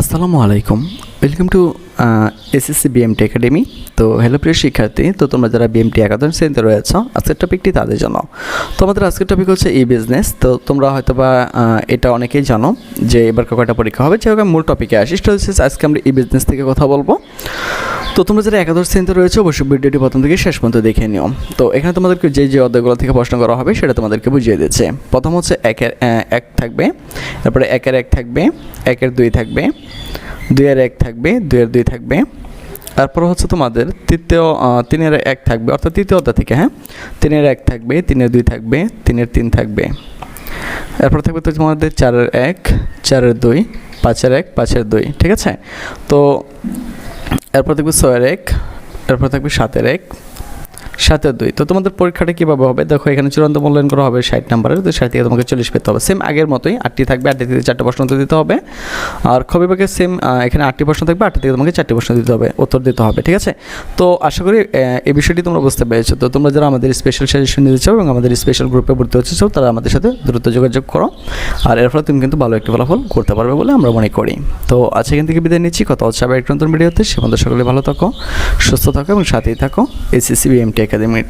আসসালামু আলাইকুম। Welcome to SSC BMT academy তো হ্যালো প্রিয় শিক্ষার্থী, তো তোমরা যারা বিএমটি একাদশ শ্রেণীতে রয়েছ, আজকের টপিকটি তাদের জন্য। তো আমাদের আজকের টপিক হচ্ছে ই বিজনেস তো তোমরা হয়তো বা এটা অনেকেই জানো যে এবার কয়টা পরীক্ষা হবে যেহেতু মূল টপিকে আসিস আজকে আমরা ই বিজনেস থেকে কথা বলব। তো তোমরা যারা একাদশ শ্রেণীতে রয়েছে, অবশ্যই ভিডিওটি প্রথম থেকে শেষ পর্যন্ত দেখে নিও। তো এখানে তোমাদেরকে যে যে অধ্যায়গুলো থেকে প্রশ্ন করা হবে, সেটা তোমাদেরকে বুঝিয়ে দিচ্ছে প্রথম হচ্ছে একের এক থাকবে, তারপরে একের এক থাকবে, একের দুই থাকবে, দুইয়ের এক থাকবে, দুইয়ের দুই থাকবে। তারপর হচ্ছে তোমাদের তৃতীয় তিনের এক থাকবে, অর্থাৎ তৃতীয় অধ্যায় থেকে হ্যাঁ? তিনের এক থাকবে, তিনের দুই থাকবে, তিনের তিন থাকবে। এরপর থাকবে তো তোমাদের চারের এক, চারের দুই, পাঁচের এক, পাঁচের দুই, ঠিক আছে? তো এরপর থাকবে ছয়ের এক এরপর থাকবে সাতের এক সাতের দুই। তো তোমাদের পরীক্ষাটা কীভাবে হবে? দেখো, এখানে চূড়ান্ত মূল্যায়ন করা হবে ষাট নাম্বারের, তো ষাট থেকে তোমাকে চল্লিশ পেতে হবে। সেম আগের মতোই, আটটি থাকবে, আটটি থেকে চারটে প্রশ্ন দিতে হবে। আর খবিভাগে সেম এখানে আটটি প্রশ্ন থাকবে, আটটি থেকে তোমাকে চারটি প্রশ্ন দিতে হবে, উত্তর দিতে হবে, ঠিক আছে? তো আশা করি এই বিষয়টি তোমরা বুঝতে পেরেছ। তো তোমরা যারা আমাদের স্পেশাল সাজেশন নিতে চাও এবং আমাদের স্পেশাল গ্রুপে ভর্তি হচ্ছে চাও, তারা আমাদের সাথে দ্রুত যোগাযোগ করো। আর এর ফলে তুমি কিন্তু ভালো একটি ফলাফল করতে পারবে বলে আমরা মনে করি। তো আজকে এখান থেকে বিদায় নিচ্ছি। কথা হচ্ছে আবার একটু নতুন ভিডিওতে। সে সকলে ভালো থাকো, সুস্থ থাকো এবং সাথেই থাকো। SSC BMT academy